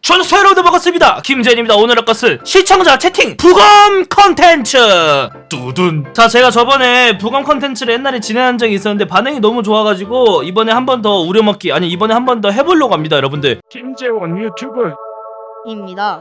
전소 여러분들 반갑습니다. 김재현입니다. 오늘 할 것은 시청자 채팅 부검 컨텐츠. 뚜둔. 자 제가 저번에 부검 컨텐츠를 옛날에 진행한 적이 있었는데 반응이 너무 좋아가지고 이번에 한 번 더 우려먹기 아니 이번에 한 번 더 해보려고 합니다 여러분들. 김재원 유튜브. 입니다.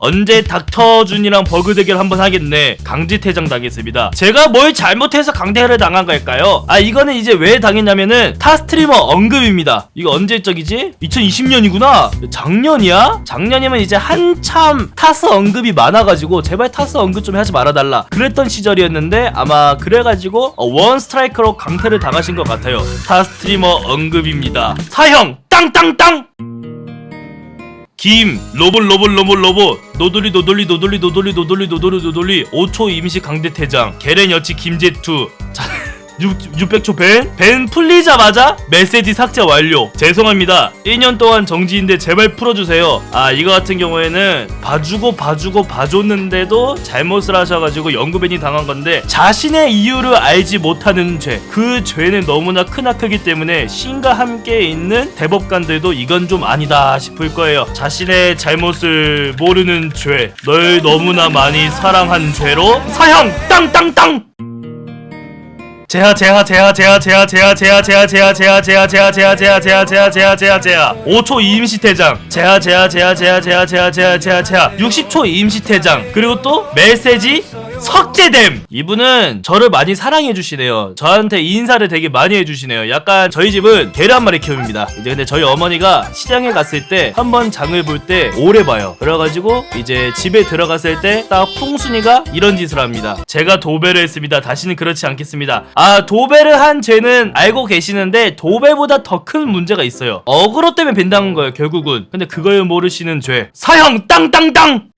언제 닥터준이랑 버그 대결 한번 하겠네. 강제퇴장 당했습니다. 제가 뭘 잘못해서 강제를 당한 걸까요? 아 이거는 이제 왜 당했냐면은 타 스트리머 언급입니다. 이거 언제 적이지? 2020년이구나. 작년이야? 작년이면 이제 한참 타스 언급이 많아가지고 제발 타스 언급 좀 하지 말아달라. 그랬던 시절이었는데 아마 그래가지고 어, 원 스트라이커로 강퇴를 당하신 것 같아요. 타 스트리머 언급입니다. 사형 땅땅땅 김 로봇 로봇 로봇 로봇. 노돌리 노돌리 노돌리 노돌리 노돌리 노돌리 노돌리 5초 임시 강제 퇴장. 게렌 여치 김제투 자 600초 밴? 밴 풀리자마자 메시지 삭제 완료. 죄송합니다. 1년 동안 정지인데 제발 풀어주세요. 아 이거 같은 경우에는 봐주고 봐주고 봐줬는데도 잘못을 하셔가지고 연구밴이 당한 건데 자신의 이유를 알지 못하는 죄. 그 죄는 너무나 크나크기 때문에 신과 함께 있는 대법관들도 이건 좀 아니다 싶을 거예요. 자신의 잘못을 모르는 죄 널 너무나 많이 사랑한 죄로 사형! 땅땅땅 제하 제하 제하 제하 제하 제하 제하 제하 제하 제하 제하 제하 제하 제하 제하 제하 제하 제하 제하 5초 임시 퇴장 제하 제하 제하 제하 제하 제하 제하 제하 제하 60초 임시 퇴장 그리고 또 메시지 석재됨! 이분은 저를 많이 사랑해 주시네요. 저한테 인사를 되게 많이 해주시네요. 약간 저희 집은 개를 한 마리 키웁니다. 이제 근데 저희 어머니가 시장에 갔을 때 한 번 장을 볼 때 오래 봐요. 그래가지고 이제 집에 들어갔을 때 딱 풍순이가 이런 짓을 합니다. 제가 도배를 했습니다. 다시는 그렇지 않겠습니다. 아 도배를 한 죄는 알고 계시는데 도배보다 더 큰 문제가 있어요. 어그로 때문에 벤당한 거예요 결국은. 근데 그걸 모르시는 죄. 사형 땅땅땅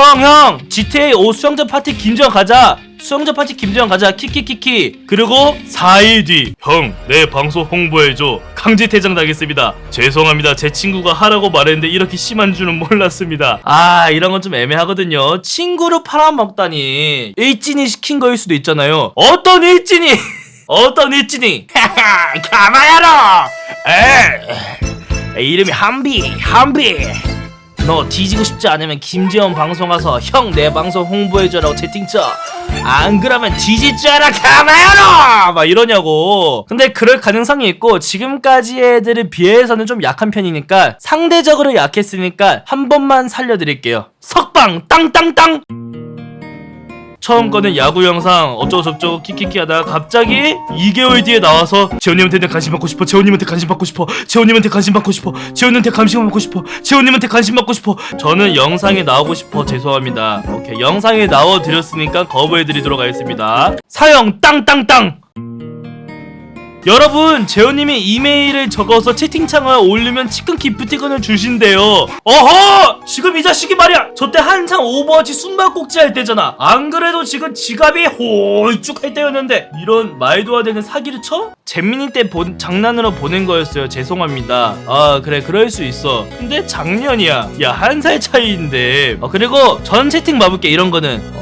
형, 형, GTA 5 수영장 파티 김지영 가자. 수영장 파티 김지영 가자. 키키키키. 그리고 4일 뒤, 형, 내 방송 홍보해줘. 강제 퇴장 당했습니다. 죄송합니다. 제 친구가 하라고 말했는데 이렇게 심한 줄은 몰랐습니다. 아, 이런 건 좀 애매하거든요. 친구를 팔아먹다니. 일진이 시킨 거일 수도 있잖아요. 어떤 일진이? 어떤 일진이? 가만야라! 에, 이름이 한비, 한비. 너 뒤지고 싶지 않으면 김지원 방송 와서 형 내 방송 홍보해줘라고 채팅 쳐 안 그러면 뒤질 줄 알아 가마야로 막 이러냐고. 근데 그럴 가능성이 있고 지금까지 애들에 비해서는 좀 약한 편이니까 상대적으로 약했으니까 한 번만 살려드릴게요. 석방 땅땅땅 처음 거는 야구 영상 어쩌고 저쩌고 키키키 하다가 갑자기 2개월 뒤에 나와서 재훈님한테 관심 받고 싶어 재훈님한테 관심 받고 싶어 재훈님한테 관심 받고 싶어 재훈님한테 관심 받고 싶어 재훈님한테 관심 받고 싶어. 저는 영상에 나오고 싶어. 죄송합니다. 오케이 영상에 나와드렸으니까 거부해드리도록 하겠습니다. 사형 땅땅땅 여러분 재현님이 이메일을 적어서 채팅창을 올리면 치킨 기프티콘을 주신대요. 어허! 지금 이 자식이 말이야! 저 때 한창 오버워치 숨바꼭질 할 때잖아. 안 그래도 지금 지갑이 홀쭉 할 때였는데 이런 말도 안 되는 사기를 쳐? 재민이 때 본, 장난으로 보낸 거였어요. 죄송합니다. 아 그래. 그럴 수 있어. 근데 작년이야. 야 한 살 차이인데. 어, 그리고 전 채팅 봐볼게 이런 거는. 어...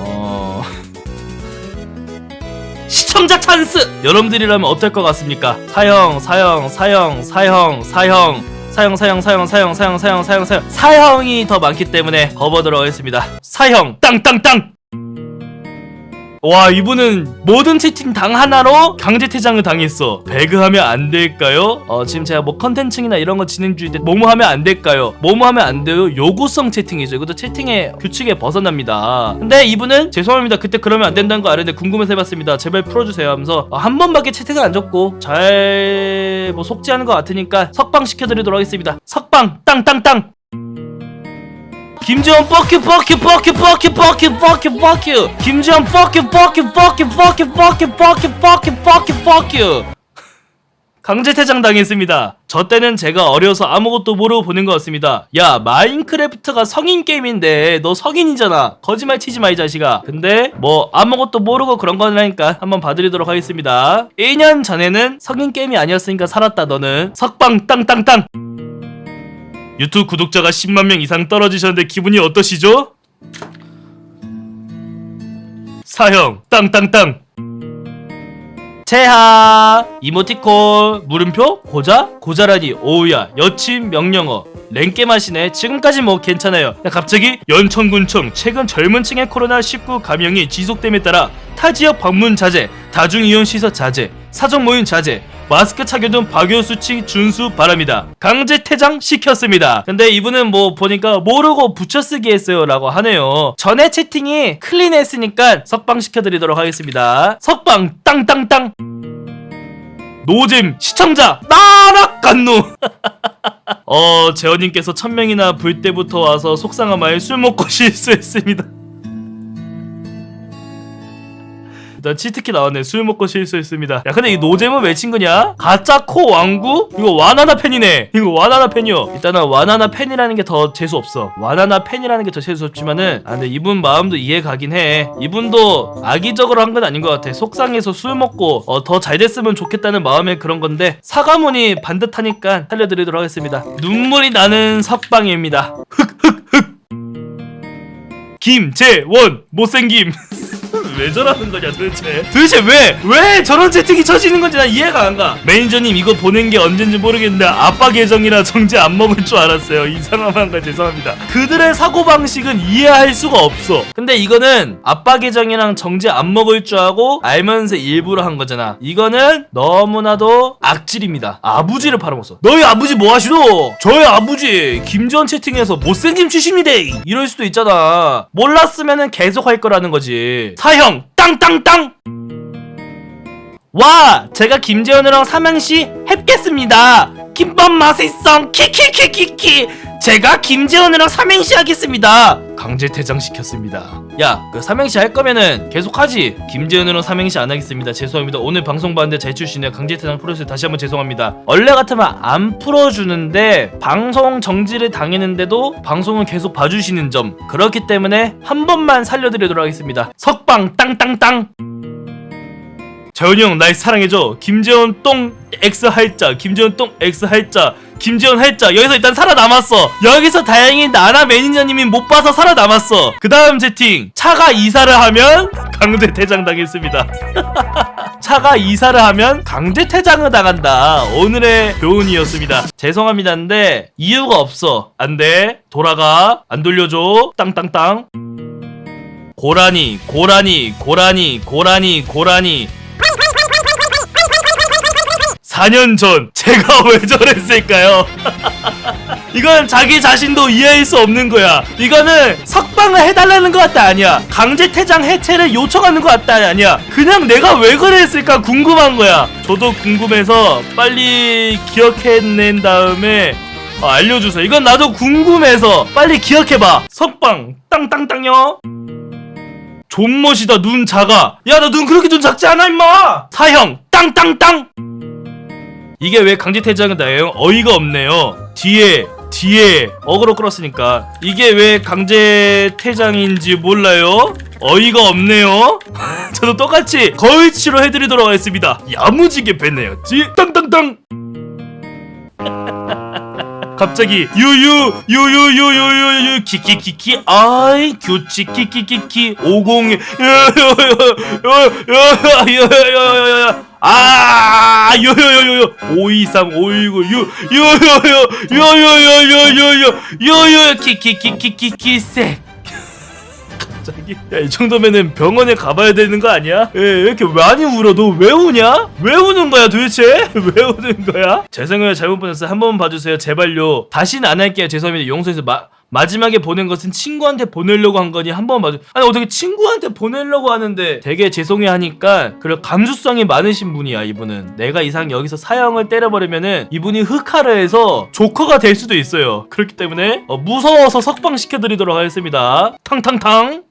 시청자 찬스! 여러분들이라면 어떨 것 같습니까? 사형, 사형, 사형, 사형, 사형, 사형, 사형, 사형, 사형, 사형, 사형, 사형, 사형, 사형이 더 많기 때문에 거버도록 하겠습니다. 사형, 땅땅땅! 와 이분은 모든 채팅 당 하나로 강제 퇴장을 당했어. 배그하면 안 될까요? 어 지금 제가 뭐 컨텐츠나 이런 거 진행 중인데 뭐뭐 하면 안 될까요? 뭐뭐 하면 안 돼요? 요구성 채팅이죠. 이것도 채팅의 규칙에 벗어납니다. 근데 이분은 죄송합니다. 그때 그러면 안 된다는 거 알았는데 궁금해서 해봤습니다. 제발 풀어주세요 하면서 어, 한 번밖에 채팅을 안 줬고 잘 뭐 속지하는 것 같으니까 석방 시켜드리도록 하겠습니다. 석방 땅땅땅 김지원 뻑큐 뻑큐 뻑큐 뻑큐 뻑큐 뻑큐 뻑큐 김지원 뻑큐 뻑큐 뻑큐 뻑큐 뻑큐 뻑큐 뻑큐 뻑큐 뻑큐 강제 퇴장 당했습니다. 저 때는 제가 어려서 아무것도 모르고 보낸 것 같습니다. 야 마인크래프트가 성인 게임인데 너 성인이잖아. 거짓말 치지 마 이 자식아. 근데 뭐 아무것도 모르고 그런 거라니까 한번 봐드리도록 하겠습니다. 1년 전에는 성인 게임이 아니었으니까 살았다 너는. 석방 땅땅땅. 유튜브 구독자가 10만 명 이상 떨어지셨는데 기분이 어떠시죠? 사형 땅땅땅. 채하 이모티콘 물음표 고자 고자라니 오우야 여친 명령어. 랭게 마시네. 지금까지 뭐 괜찮아요. 야, 갑자기? 연천군청 최근 젊은 층의 코로나19 감염이 지속됨에 따라 타 지역 방문 자제 다중이용 시설 자제 사적 모임 자제 마스크 착용 등 박요 수칙 준수 바랍니다. 강제 퇴장 시켰습니다. 근데 이분은 뭐 보니까 모르고 붙여쓰기 했어요 라고 하네요. 전에 채팅이 클린했으니까 석방 시켜드리도록 하겠습니다. 석방 땅땅땅 노잼 시청자 나락간노 어 재원님께서 천명이나 불 때부터 와서 속상한 마에 술 먹고 실수했습니다. 일단 치트키 나왔네. 술 먹고 실수했습니다. 야 근데 이 노잼은 왜 친구냐? 가짜 코 왕구? 이거 와나나 팬이네. 이거 와나나 팬이요. 일단은 와나나 팬이라는 게 더 재수 없어. 와나나 팬이라는 게 더 재수 없지만은 아 근데 이분 마음도 이해 가긴 해. 이분도 악의적으로 한 건 아닌 것 같아. 속상해서 술 먹고 어, 더 잘 됐으면 좋겠다는 마음에 그런 건데 사과문이 반듯하니까 살려드리도록 하겠습니다. 눈물이 나는 석방입니다. 흑흑흑. 김재원. 못생김 왜 저러는 거냐 도대체? 도대체 왜? 왜 저런 채팅이 쳐지는 건지 난 이해가 안 가. 매니저님 이거 보낸 게 언젠지 모르겠는데 아빠 계정이라 정지 안 먹을 줄 알았어요. 이상한 거 죄송합니다. 그들의 사고방식은 이해할 수가 없어. 근데 이거는 아빠 계정이랑 정지 안 먹을 줄 알고 알면서 일부러 한 거잖아. 이거는 너무나도 악질입니다. 아부지를 팔아먹었어. 너희 아버지 뭐 하시노? 저희 아버지 김지원 채팅에서 못생김 출신이대 이럴 수도 있잖아. 몰랐으면은 계속 할 거라는 거지. 사형 땅땅땅. 와 제가 김재현이랑 삼행시 했겠습니다. 김밥 맛있어. 키키키키키 제가 김재현이랑 삼행시 하겠습니다. 강제 퇴장시켰습니다. 야 그 삼행시 할 거면은 계속하지. 김재현이랑 삼행시 안 하겠습니다. 죄송합니다. 오늘 방송 봤는데 제 출신의 강제 퇴장 풀었어요 다시 한번 죄송합니다. 원래 같으면 안 풀어주는데 방송 정지를 당했는데도 방송을 계속 봐주시는 점. 그렇기 때문에 한 번만 살려드리도록 하겠습니다. 석방 땅땅땅 재현이 형 날 사랑해줘. 김재현 똥 X 할자 김재현 똥 X 할자 김재현 할자. 여기서 일단 살아남았어. 여기서 다행히 나나 매니저님이 못 봐서 살아남았어. 그 다음 채팅. 차가 이사를 하면 강제 퇴장 당했습니다. 차가 이사를 하면 강제 퇴장을 당한다. 오늘의 교훈이었습니다. 죄송합니다인데 이유가 없어. 안돼. 돌아가. 안 돌려줘. 땅땅땅. 고라니 고라니 고라니 고라니 고라니 4년 전 제가 왜 저랬을까요? 이건 자기 자신도 이해할 수 없는 거야. 이거는 석방을 해달라는 것 같다 아니야. 강제 퇴장 해체를 요청하는 것 같다 아니야. 그냥 내가 왜 그랬을까 궁금한 거야. 저도 궁금해서 빨리 기억해낸 다음에 어, 알려주세요. 이건 나도 궁금해서 빨리 기억해봐. 석방 땅땅땅요. 존멋이다 눈 작아. 야 나 눈 그렇게 눈 작지 않아 임마. 사형 땅땅땅. 이게 왜 강제 퇴장은 나요? 어이가 없네요. 뒤에 뒤에 어그로 끌었으니까 이게 왜 강제 퇴장인지 몰라요? 어이가 없네요. 저도 똑같이 거위치로 해드리도록 하겠습니다. 야무지게 뱉네요. 지 땅땅땅. 갑자기 유유 유유유유유유 키키키키 아이 규치 키키키키 50 요요요요요요요요요 아, 요요요요, 523, 519, 요, 요요요, 요요요요요요, 요요, 키키키키키키색. 야, 이 정도면은 병원에 가봐야 되는 거 아니야? 예, 이렇게 많이 울어? 너 왜 우냐? 왜 우는 거야, 도대체? 왜 우는 거야? 죄송해요, 잘못 보냈어요. 한 번 봐주세요, 제발요. 다신 안 할게요, 죄송합니다. 용서해서 마. 마지막에 보낸 것은 친구한테 보내려고 한 거니 한번 봐줘. 아니 어떻게 친구한테 보내려고 하는데 되게 죄송해 하니까 그런 감수성이 많으신 분이야 이분은. 내가 이상 여기서 사형을 때려버리면은 이분이 흑화를 해서 조커가 될 수도 있어요. 그렇기 때문에 어, 무서워서 석방시켜드리도록 하겠습니다. 탕탕탕.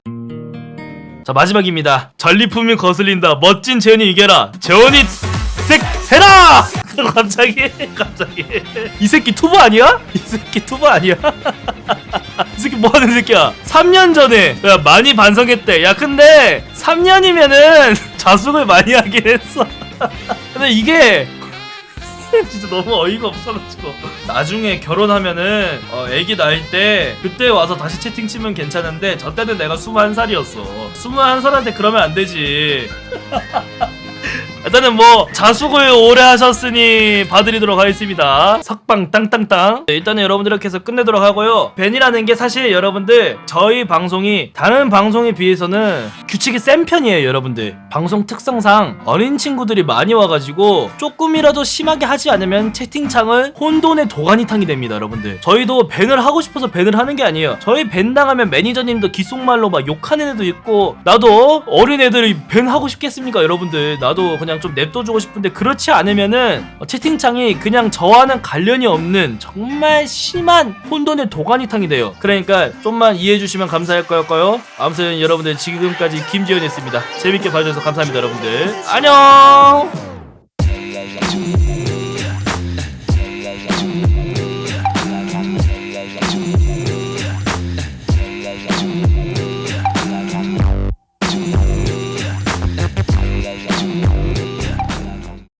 자 마지막입니다. 전리품이 거슬린다. 멋진 재현이 이겨라. 재현이 색 해라! 갑자기 갑자기. 이 새끼 투보 아니야? 이 새끼 투보 아니야? 이 새끼 뭐 하는 새끼야? 3년 전에. 야 많이 반성했대. 야 근데 3년이면은 자숙을 많이 하긴 했어. 근데 이게 진짜 너무 어이가 없어가지고. 나중에 결혼하면은 어, 애기 낳을 때 그때 와서 다시 채팅 치면 괜찮은데 저 때는 내가 21살이었어. 21살한테 그러면 안 되지 일단은 뭐 자숙을 오래 하셨으니 봐드리도록 하겠습니다. 석방 땅땅땅. 네, 일단은 여러분들 이렇게 해서 끝내도록 하고요. 벤이라는 게 사실 여러분들 저희 방송이 다른 방송에 비해서는 규칙이 센 편이에요 여러분들. 방송 특성상 어린 친구들이 많이 와가지고 조금이라도 심하게 하지 않으면 채팅창을 혼돈의 도가니탕이 됩니다 여러분들. 저희도 벤을 하고 싶어서 벤을 하는 게 아니에요. 저희 벤 당하면 매니저님도 귓속말로 막 욕하는 애도 있고 나도 어린 애들이 벤 하고 싶겠습니까 여러분들? 나도 그냥 좀 냅둬주고 싶은데 그렇지 않으면은 어, 채팅창이 그냥 저와는 관련이 없는 정말 심한 혼돈의 도가니탕이 돼요. 그러니까 좀만 이해해 주시면 감사할 거였고요. 아무튼 여러분들 지금까지 김지현이었습니다. 재밌게 봐주셔서 감사합니다 여러분들. 안녕